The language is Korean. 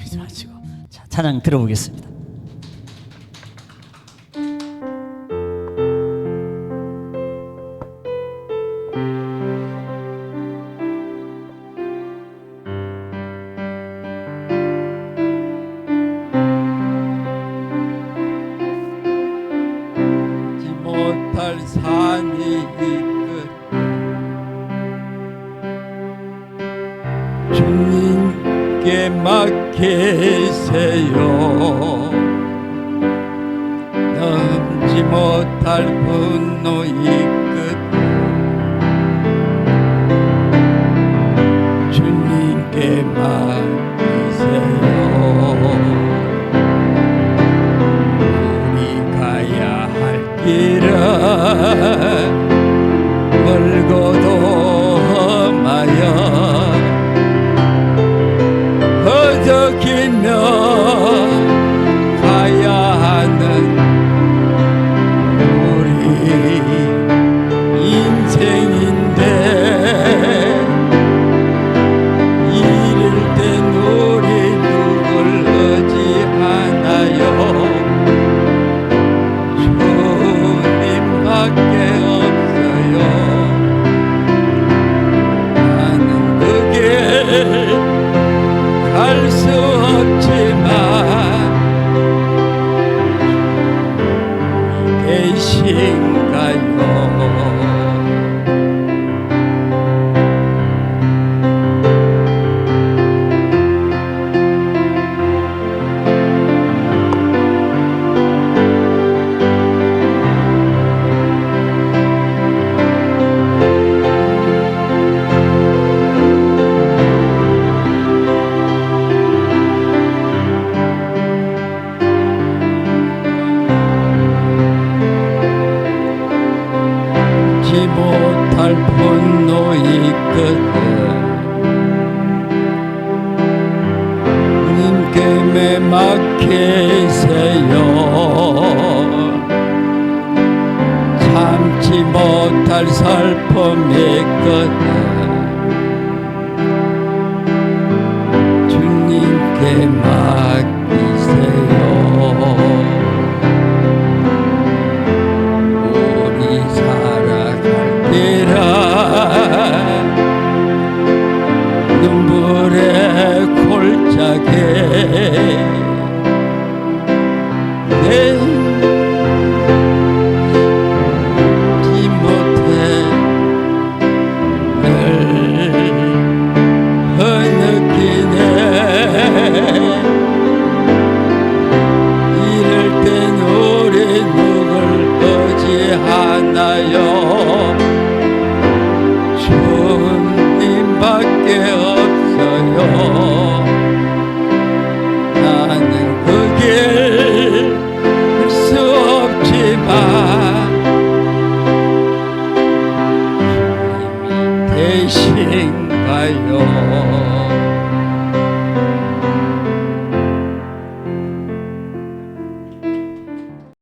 휘지 마시고 자, 찬양 들어보겠습니다. 주님 내게 맡기세요. 남지 못할 분노이 working on. 应该有。 알지 못할 분노의 끝에. 님께 매막히세요. 참지 못할 슬픔의 끝에.